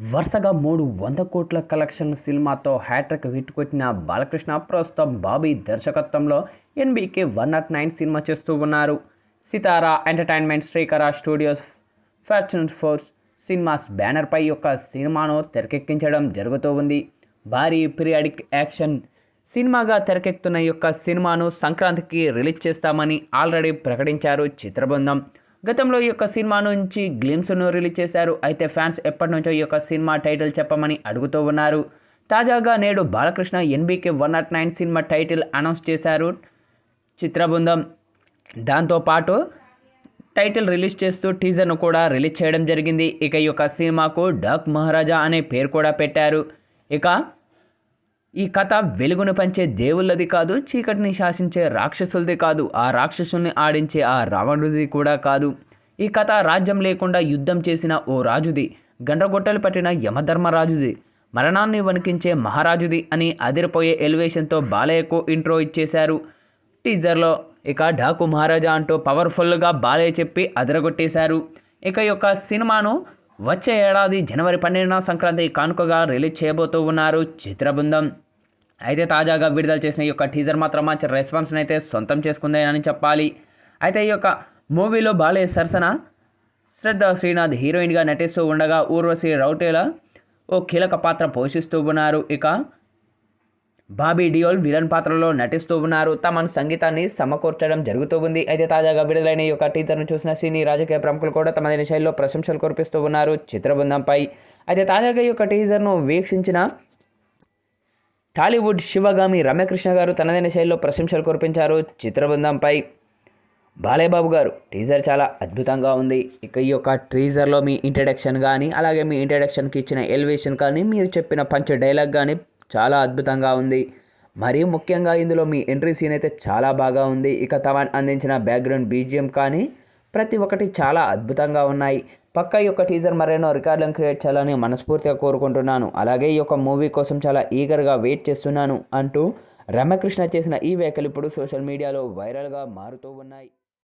వరుసగా మూడు వంద కోట్ల కలెక్షన్ సినిమాతో హ్యాట్రిక్ హిట్ కొట్టిన బాలకృష్ణ ప్రస్తుతం బాబీ దర్శకత్వంలో NBK one not nine cinema చేస్తూ ఉన్నారు. Sithara entertainment Srikara studios fashion force cinemas బ్యానర్పై యొక్క సినిమాను తెరకెక్కించడం జరుగుతూ ఉంది. భారీ పీరియాడిక్ యాక్షన్ సినిమాగా తెరకెక్కుతున్న ఈ యొక్క సినిమాను సంక్రాంతికి రిలీజ్ చేస్తామని ఆల్రెడీ ప్రకటించారు చిత్రబృందం. గతంలో ఈ యొక్క సినిమా నుంచి గ్లిమ్స్ను రిలీజ్ చేశారు. అయితే ఫ్యాన్స్ ఎప్పటి నుంచో ఈ యొక్క సినిమా టైటిల్ చెప్పమని అడుగుతూ ఉన్నారు. తాజాగా నేడు Balakrishna NBK one not nine cinema title announce చేశారు. చిత్రబృందం దాంతోపాటు టైటిల్ రిలీజ్ చేస్తూ టీజర్ను కూడా రిలీజ్ చేయడం జరిగింది. ఇక ఈ యొక్క సినిమాకు డాక్ మహారాజా అనే పేరు కూడా పెట్టారు. ఇక ఈ కథ వెలుగును పంచే దేవుళ్ళది కాదు చీకటిని శాసించే రాక్షసులది కాదు ఆ రాక్షసుల్ని ఆడించే ఆ రావణుడిది కూడా కాదు. ఈ కథ రాజ్యం లేకుండా యుద్ధం చేసిన ఓ రాజుది గండ్రగొట్టలు పట్టిన యమధర్మరాజుది మరణాన్ని వణికించే మహారాజుది అని అదిరిపోయే ఎలివేషన్తో బాలయ్యకు ఇంట్రో ఇచ్చేశారు. టీజర్లో ఇక డాకు మహారాజా అంటూ పవర్ఫుల్గా బాలయ్య చెప్పి అదరగొట్టేశారు. ఇక యొక్క సినిమాను వచ్చే ఏడాది జనవరి పన్నెండున సంక్రాంతి కానుకగా రిలీజ్ చేయబోతూ ఉన్నారు చిత్రబృందం. అయితే తాజాగా విడుదల చేసిన ఈ యొక్క టీజర్ మాత్రం మంచి రెస్పాన్స్ని అయితే సొంతం చేసుకుంది అని చెప్పాలి. అయితే ఈ యొక్క మూవీలో బాలయ్య సరసన శ్రద్ధ శ్రీనాథ్ హీరోయిన్గా నటిస్తూ ఉండగా ఊర్వశి రౌటేల ఓ కీలక పాత్ర పోషిస్తూ ఉన్నారు. ఇక బాబీ డియోల్ విలన్ పాత్రలో నటిస్తూ ఉన్నారు. తమ సంగీతాన్ని సమకూర్చడం జరుగుతూ ఉంది. అయితే తాజాగా విడుదలైన ఈ యొక్క టీజర్ను చూసిన సినీ రాజకీయ ప్రముఖులు కూడా తమ శైలిలో ప్రశంసలు కురిపిస్తూ ఉన్నారు చిత్రబృందంపై. అయితే తాజాగా ఈ యొక్క టీజర్ను వీక్షించిన టాలీవుడ్ శివగామి రమ్యకృష్ణ గారు తనదైన శైలిలో ప్రశంసలు కురిపించారు చిత్రబృందంపై. బాలయ్యబాబు గారు టీజర్ చాలా అద్భుతంగా ఉంది. ఇక ఈ యొక్క టీజర్లో మీ ఇంట్రడక్షన్ కానీ అలాగే మీ ఇంట్రడక్షన్కి ఇచ్చిన ఎలివేషన్ కానీ మీరు చెప్పిన పంచ డైలాగ్ కానీ చాలా అద్భుతంగా ఉంది. మరియు ముఖ్యంగా ఇందులో మీ ఎంట్రీ సీన్ అయితే చాలా బాగా ఉంది. ఇక తమన్ అందించిన బ్యాక్గ్రౌండ్ బీజిఎం కానీ ప్రతి ఒక్కటి చాలా అద్భుతంగా ఉన్నాయి. పక్క ఈ యొక్క టీజర్ మరెన్నో రికార్డులను క్రియేట్ చేయాలని మనస్ఫూర్తిగా కోరుకుంటున్నాను. అలాగే ఈ యొక్క మూవీ కోసం చాలా ఈగర్గా వెయిట్ చేస్తున్నాను అంటూ రమ్యకృష్ణ చేసిన ఈ వ్యాఖ్యలు ఇప్పుడు సోషల్ మీడియాలో వైరల్గా మారుతూ ఉన్నాయి.